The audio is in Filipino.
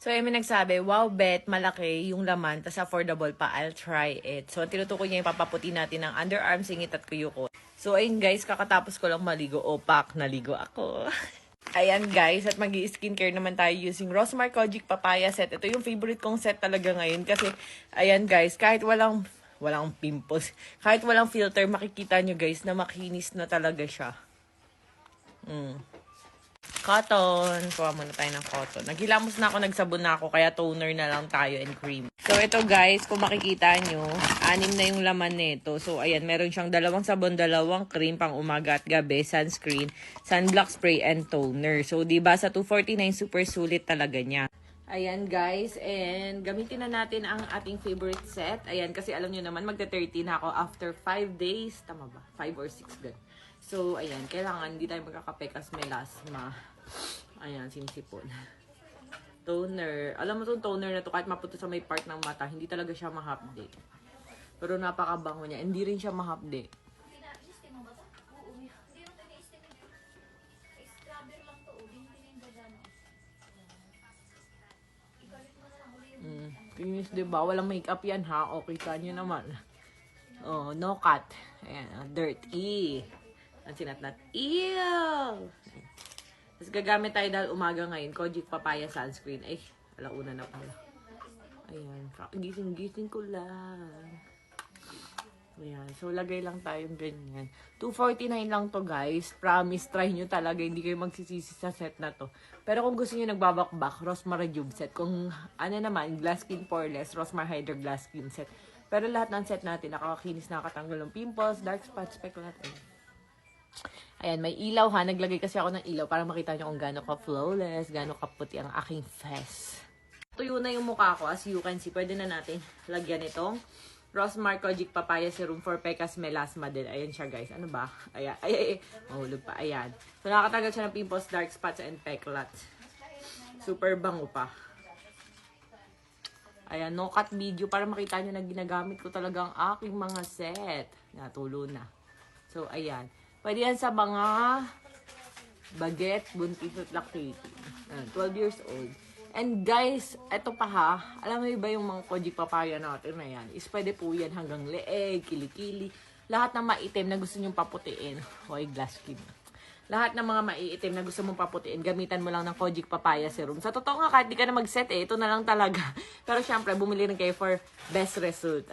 So, ay may nagsabi, wow, bet, malaki yung laman, tas affordable pa, I'll try it. So, tinutukoy niya yung papaputi natin ng underarm, singit at kuyuko. So, ayun guys, kakatapos ko lang maligo. Opak, naligo ako. Ayan guys, at mag skincare naman tayo using Rosmar Kojic Papaya Set. Ito yung favorite kong set talaga ngayon kasi, ayan guys, kahit walang, walang pimples, kahit walang filter, makikita nyo guys na makinis na talaga siya. Mm. Cotton. Kuha muna tayo ng cotton. Naghilamos na ako, nagsabon na ako, kaya toner na lang tayo and cream. So, ito guys, kung makikita nyo, anim na yung laman nito. So, ayan, meron siyang dalawang sabon, dalawang cream pang umaga at gabi, sunscreen, sunblock spray, and toner. So, ba sa 249, super sulit talaga niya. Ayan guys, and gamitin na natin ang ating favorite set. Ayan, kasi alam nyo naman, magta-30 na ako after 5 days. Tama ba? 5 or 6 gan. So, ayan, kailangan hindi tayo magkakape kasi may lasma. Ayan, sinisipon. Toner. Alam mo itong toner na to, kahit maputo sa may part ng mata, hindi talaga siya mahapde. Pero napakabango niya. Hindi rin siya mahapde. Mm. Kinis, di ba? Walang makeup yan, ha? O, kita naman. Oh, no cut. Ayan, oh, dirty. Ang sinatnat. Ew! Tapos gagamit tayo dahil umaga ngayon. Kojic Papaya Sunscreen. Ay, alauna na pala. Ayan. Gising-gising ko lang. Ayan. So, lagay lang tayong ganyan. 249 lang to, guys. Promise, try nyo talaga. Hindi kayo magsisisi sa set na to. Pero kung gusto nyo nagbabakbak, Rosmar Rejuve set. Kung ano naman, Glass Skin Poreless, Rosmar Hydro Glass Skin set. Pero lahat ng set natin, nakakakinis, nakakatanggal ng pimples, dark spots, speculat. Ayan. Ayan, may ilaw ha. Naglagay kasi ako ng ilaw para makita nyo kung gaano ka-flawless, gaano kaputi ang aking face. Tuyo na yung mukha ko. As you can see, pwede na natin lagyan itong Rosmar Kojic Papaya Serum for Pecas Melasma din. Ayan siya guys. Ano ba? Ayan. Ay, ay, ay. Mahulog pa. Ayan. So, nakakatagal siya ng pimples, dark spots, and peclats. Super bango pa. Ayan, no cut video para makita nyo na ginagamit ko talaga ang aking mga set. Natulo na. So, ayan. Pwede yan sa mga baget, buntis at lactating. Ayan, 12 years old. And guys, eto pa ha, alam mo ba yung mga kojic papaya natin na yan, is pwede po yan hanggang leeg, kilikili, lahat ng maitim na gusto nyong paputiin. Hoy, glass skin. Lahat ng mga maiitim na gusto mong paputiin, gamitan mo lang ng Kojic Papaya Serum. Sa totoo nga, kahit di ka na mag-set eh, ito na lang talaga. Pero syempre, bumili rin kayo for best result.